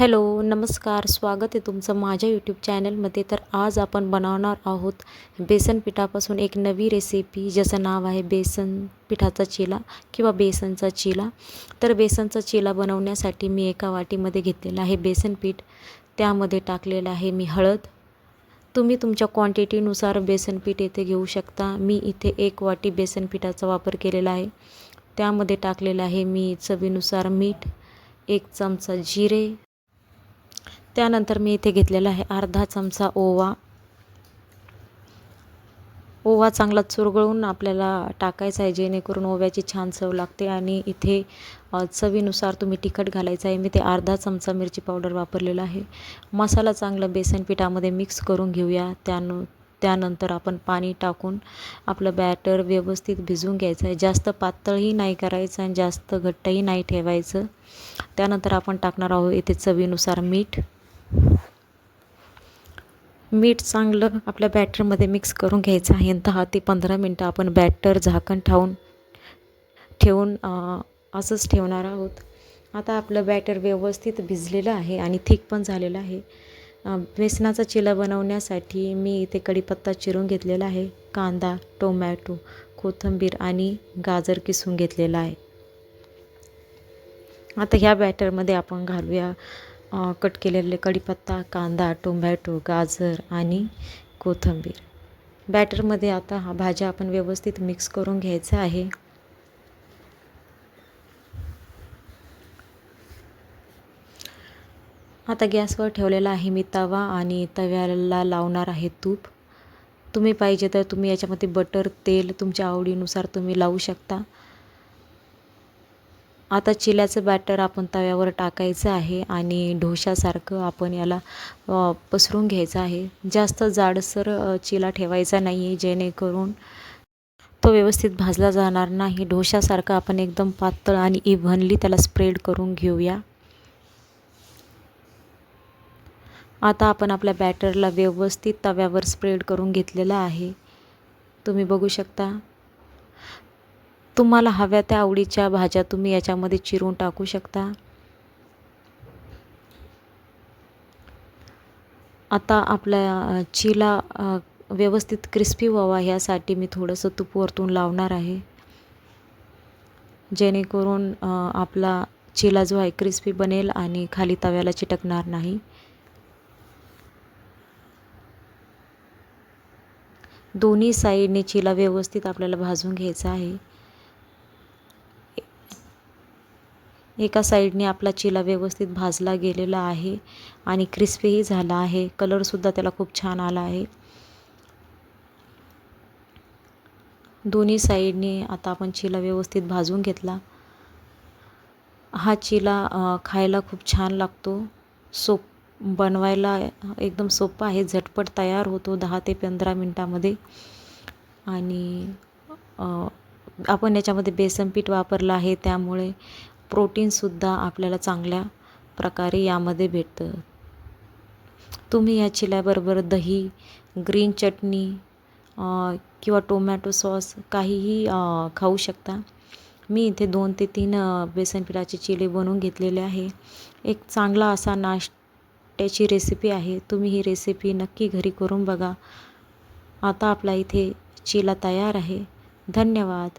Hello नमस्कार स्वागत आहे तुमचं माझ्या यूट्यूब चॅनलमध्ये तर आज आपण बनवणार आहोत बेसन पिठापासून एक नवी रेसिपी ज्याचं नाव आहे बेसन पिठाचा चिला किंवा बेसनचा चिला. तर बेसनचा चिला बनवण्यासाठी मी एका वाटीमध्ये घेतलेला आहे बेसन पीठ. त्यामध्ये टाकलेलं आहे मी हळद. तुम्ही तुमच्या क्वांटिटीनुसार बेसन पीठ येथे घेऊ शकता. मी इथे एक वाटी बेसन पिठाचा वापर केलेला आहे. त्यामध्ये टाकलेलं आहे मी चवीनुसार मीठ एक चमचा जिरे त्यानंतर मी इथे घेतलेला आहे अर्धा चमचा ओवा. ओवा चांगला चुरगळून आपल्याला टाकायचा आहे जेणेकरून ओव्याची छान चव लागते आणि इथे चवीनुसार तुम्ही तिखट घालायचं आहे. मी ते अर्धा चमचा मिरची पावडर वापरलेला आहे. मसाला चांगला बेसन पिठामध्ये मिक्स करून घेऊया. त्यानु त्यानंतर आपण पाणी टाकून आपलं बॅटर व्यवस्थित भिजवून घ्यायचं आहे. जास्त पातळही नाही करायचं आणि जास्त घट्टही नाही ठेवायचं. त्यानंतर आपण टाकणार आहोत इथे चवीनुसार मीठ. मीठ चांगलं आपल्या बॅटरमध्ये मिक्स करून घ्यायचं आहे. दहा ते पंधरा मिनटं आपण बॅटर झाकण ठावून ठेवून असंच ठेवणार आहोत. आता आपलं बॅटर व्यवस्थित भिजलेलं आहे आणि थिक पण झालेलं आहे. बेसनाचा चिला बनवण्यासाठी मी इथे कढीपत्ता चिरून घेतलेला आहे. कांदा टोमॅटो कोथिंबीर आणि गाजर किसून घेतलेला आहे. आता ह्या बॅटरमध्ये आपण घालूया. कट केलेले कढीपत्ता कांदा टोमॅटो गाजर आणि कोथिंबीर. बॅटरमध्ये आता हा भाज्या आपण व्यवस्थित मिक्स करून घ्यायचा आहे. आता गॅसवर ठेवलेला आहे मी तवा आणि तव्याला लावणार आहे तूप. तुम्ही पाहिजे तर तुम्ही याच्यामध्ये बटर तेल तुमच्या आवडीनुसार तुम्ही लावू शकता. आता चिल्याचं बॅटर आपण तव्यावर टाकायचं आहे आणि ढोशासारखं आपण याला पसरून घ्यायचं आहे. जास्त जाडसर चिला ठेवायचा नाही आहे जेणेकरून तो व्यवस्थित भाजला जाणार नाही. ढोशासारखं आपण एकदम पातळ आणि इव्हनली त्याला स्प्रेड करून घेऊया. आता आपण आपल्या बॅटरला व्यवस्थित तव्यावर स्प्रेड करून घेतलेला आहे. तुम्ही बघू शकता. तुम्हाला हव्या त्या आवडीच्या भाज्या तुम्ही याच्यामध्ये चिरून टाकू शकता. आता आपल्या चिला व्यवस्थित क्रिस्पी व्हावा ह्यासाठी मी थोडंसं तूप वरतून लावणार आहे. जेणेकरून आपला चिला जो आहे क्रिस्पी बनेल आणि खाली तव्याला चिटकणार नाही. दोन्ही साईडने चिला व्यवस्थित आपल्याला भाजून घ्यायचा आहे. एका साईडने आपला चिला व्यवस्थित भाजला गेलेला आहे आणि क्रिस्पीही झाला आहे. कलरसुद्धा त्याला खूप छान आला आहे. दोन्ही साईडने आता आपण चिला व्यवस्थित भाजून घेतला. हा चिला खायला खूप छान लागतो. सोप बनवायला एकदम सोपं आहे. झटपट तयार होतो दहा ते पंधरा मिनटामध्ये. आणि आपण याच्यामध्ये बेसन पीठ वापरलं आहे. त्यामुळे प्रोटीनसुद्धा आपल्याला चांगल्या प्रकारे यामध्ये भेटतं. तुम्ही या चिल्याबरोबर दही ग्रीन चटणी किंवा टोमॅटो सॉस काहीही खाऊ शकता. मी इथे दोन ते तीन बेसन पिठाचे चिले बनवून घेतलेले आहे. एक चांगला असा नाश्त्याची रेसिपी आहे. तुम्ही ही रेसिपी नक्की घरी करून बघा. आता आपला इथे चिला तयार आहे. धन्यवाद.